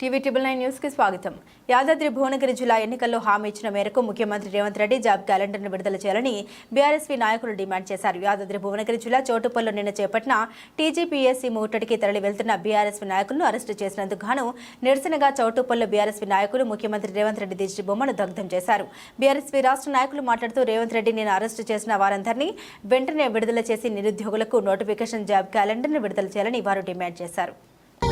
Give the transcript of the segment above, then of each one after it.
TV triple nine న్యూస్కి స్వాగతం. యాదాద్రి భువనగిరి జిల్లా ఎన్నికల్లో హామీ ఇచ్చిన మేరకు ముఖ్యమంత్రి రేవంత్ రెడ్డి జాబ్ క్యాలెండర్ను విడుదల చేయాలని బీఆర్ఎస్పీ నాయకులు డిమాండ్ చేశారు. యాదాద్రి భువనగిరి జిల్లా చోటుపల్లో నిన్న చేపట్టిన టీజీపీఎస్సీ ముట్టడికి తరలి వెళ్తున్న బీఆర్ఎస్పీ నాయకులను అరెస్టు చేసినందుకు గాను నిరసనగా చౌటుపల్లో బీఆర్ఎస్పీ నాయకులు ముఖ్యమంత్రి రేవంత్ రెడ్డి దిష్టి బొమ్మను దగ్ధం చేశారు. బీఆర్ఎస్పీ రాష్ట్ర నాయకులు మాట్లాడుతూ రేవంత్ రెడ్డి నేను అరెస్టు చేసిన వారందరినీ వెంటనే విడుదల చేసి నిరుద్యోగులకు నోటిఫికేషన్ జాబ్ క్యాలెండర్ను విడుదల చేయాలని వారు డిమాండ్ చేశారు.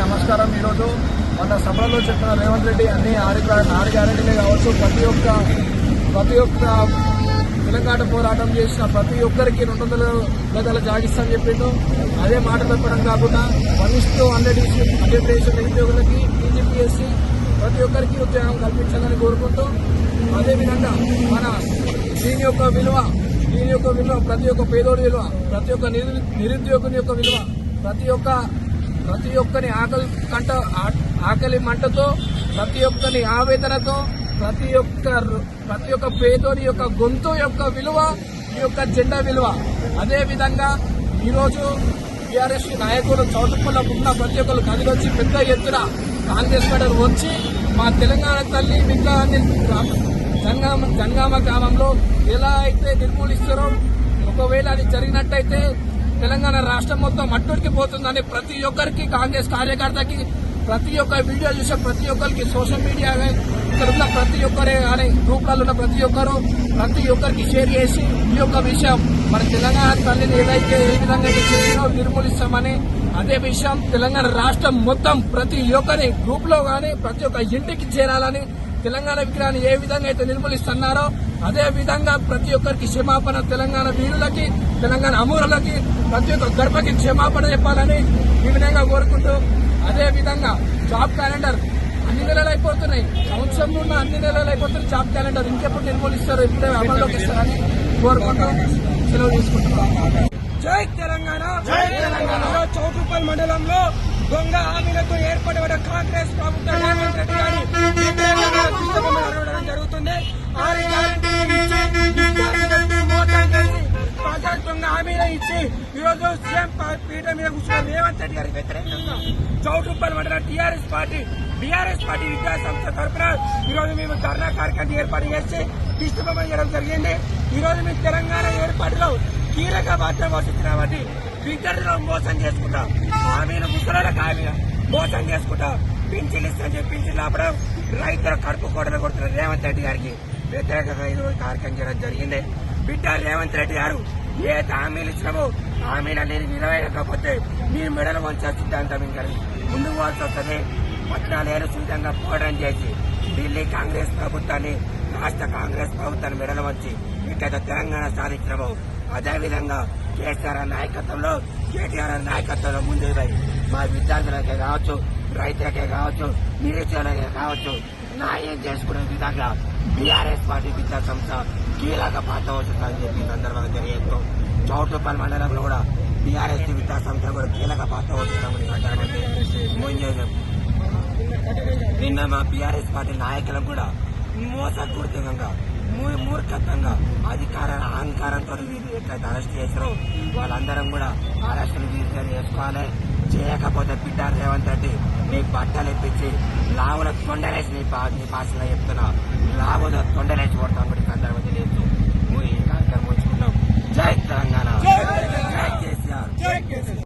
నమస్కారం. ఈరోజు మన సభలో చెప్పిన రేవంత్ రెడ్డి అన్ని ఆరు ఆరు గ్యారెంటీలే కావచ్చు. ప్రతి ఒక్క ప్రతి ఒక్క తెలంగాణ పోరాటం చేసిన ప్రతి ఒక్కరికి రెండు వందల గదాలు జాగిస్తామని చెప్పిండు. అదే మాట చెప్పడం కాకుండా one is to hundred hundred days నిరుద్యోగులకి ప్రతి ఒక్కరికి ఉద్యోగం కల్పించాలని కోరుకుంటూ అదేవిధంగా మన దీని యొక్క విలువ దీని యొక్క విలువ ప్రతి ఒక్క పేదోడి విలువ ప్రతి ఒక్క నిరు నిరుద్యోగుని యొక్క విలువ ప్రతి ఒక్క ప్రతి ఒక్కని ఆకలి కంట ఆకలి మంటతో ప్రతి ఒక్కని ఆవేదనతో ప్రతి ఒక్క ప్రతి ఒక్క పేదోడి యొక్క గొంతు యొక్క విలువ ఈ యొక్క జెండా విలువ. అదేవిధంగా ఈరోజు టీఆర్ఎస్ నాయకులు చౌటుపల్ల ఉన్న ప్రతి ఒక్కరు కదిలొచ్చి పెద్ద ఎత్తున కాంగ్రెస్ మెడల్ వచ్చి మా తెలంగాణ తల్లి విగ్రహాన్ని జంగామ జంగామ గ్రామంలో ఎలా అయితే నిర్మూలిస్తారో ఒకవేళ అది జరిగినట్టయితే తెలంగాణ రాష్ట్రం మొత్తం మట్టుడికి పోతుందని ప్రతి ఒక్కరికి కాంగ్రెస్ కార్యకర్తకి ప్రతి ఒక్క వీడియో చూసే ప్రతి ఒక్కరికి సోషల్ మీడియా ఇక్కడ ఉన్న ప్రతి ఒక్కరే కానీ గ్రూప్లలో ఉన్న ప్రతి ఒక్కరు ప్రతి ఒక్కరికి షేర్ చేసి ఈ యొక్క విషయం మన తెలంగాణ తల్లిని ఏదైతే ఏ విధంగా చేయాలో నిర్మూలిస్తామని అదే విషయం తెలంగాణ రాష్ట్రం మొత్తం ప్రతి ఒక్కరి గ్రూప్లో కానీ ప్రతి ఒక్క ఇంటికి చేరాలని తెలంగాణ విగ్రహాన్ని ఏ విధంగా అయితే నిర్మూలిస్తున్నారో అదే విధంగా ప్రతి ఒక్కరికి క్షమాపణ తెలంగాణ వీరులకి తెలంగాణ అమూరులకి ప్రతి ఒక్క గర్భకి క్షమాపణ చెప్పాలని ఈ విధంగా కోరుకుంటూ అదే విధంగా జాబ్ క్యాలెండర్ అన్ని నెలలు అయిపోతున్నాయి. సంవత్సరంలో ఉన్న అన్ని నెలలు అయిపోతున్నాయి. జాబ్ క్యాలెండర్ ఇంకెప్పుడు నిర్మూలిస్తారు ఎప్పుడే అమల్లోకి ఇస్తారని కోరుకుంటూ సెలవు తీసుకుంటున్నాం. జై తెలంగాణ! జై తెలంగాణ! చౌటుపల్ మండలంలో దొంగ హామీలతో ఏర్పడిన కాంగ్రెస్ ప్రభుత్వం రేవంత్ రెడ్డి గారి వ్యతిరేకంగా నడవడం జరుగుతుంది. ఆరు గ్యారంటీలు ఇచ్చి విద్యార్థులకు హామీలు ఇచ్చి ఈరోజు సీఎం మీద కూర్చున్న రేవంత్ రెడ్డి గారికి వ్యతిరేకంగా టీఆర్ఎస్ పార్టీ బీఆర్ఎస్ పార్టీ విద్యా సంస్థ తరఫున ఈరోజు మేము ధర్నా కార్యక్రమం ఏర్పాటు చేసి ఇష్టమం జరిగింది. ఈరోజు మీ తెలంగాణ ఏర్పాటులో కీలక పాత్ర పోషించినామని విద్యార్థులను మోసం చేసుకుంటాం. హామీలు ముసలాలకు హామీ మోసం చేసుకుంటాం. పింఛన్లు ఇస్తా చెప్పి పింఛన్లు ఆపడం రైతుల కడుపు కోటలు కొడుతున్న రేవంత్ రెడ్డి గారికి వ్యతిరేకంగా ఈరోజు కార్యక్రమం చేయడం జరిగింది. బిడ్డ రేవంత్ రెడ్డి గారు ఏ హామీలు ఇచ్చినామో హామీలు అనేది నిలవేయకపోతే మీ మెడలు వంచే సిద్ధాంతం ఇంకా ముందుకు పోవాల్సి వస్తుంది. పద్నాలుగేళ్ళు సున్నితంగా పోరాటం చేసి ఢిల్లీ కాంగ్రెస్ ప్రభుత్వాన్ని రాష్ట్ర కాంగ్రెస్ ప్రభుత్వాన్ని మెడలు వచ్చి ఎట్లయితే తెలంగాణ సాధించినామో అదేవిధంగా కేసీఆర్ నాయకత్వంలో కేటీఆర్ నాయకత్వంలో ముందుకు పోయి మా విద్యార్థులకే కావచ్చు రైతులకే కావచ్చు నిరుద్యోగులకే కావచ్చు న్యాయం చేసుకునే విధంగా బీఆర్ఎస్ పార్టీ విద్యా సంస్థ కీలక పాత్ర వస్తుందని చెప్పి సందర్భంగా తెలియజేస్తూ చౌటుపల్లి మండలంలో కూడా బీఆర్ఎస్ విద్యా సంస్థ కూడా కీలక పాత్ర వస్తుందని ముందు నిన్న మా బీఆర్ఎస్ పార్టీ నాయకులకు కూడా మోసపూరితంగా మూ- మూర్ఖత్వంగా అధికార అహంకారంతో వీరు ఎట్లయితే అరెస్ట్ చేసారో వాళ్ళందరం కూడా అరెస్టులు వీరికైనా చేసుకోవాలి. చేయకపోతే బిడ్డ రేవంత్ రెడ్డి నీ బట్టలు ఇప్పించి లావుల తొండలేసి నీ నీ భాషలో చెప్తున్నా. లావుల తొండలేసి కొడతాం కూడా సందర్భం తెలియచ్చు ఈ కార్యక్రమం వచ్చుకున్నాం జై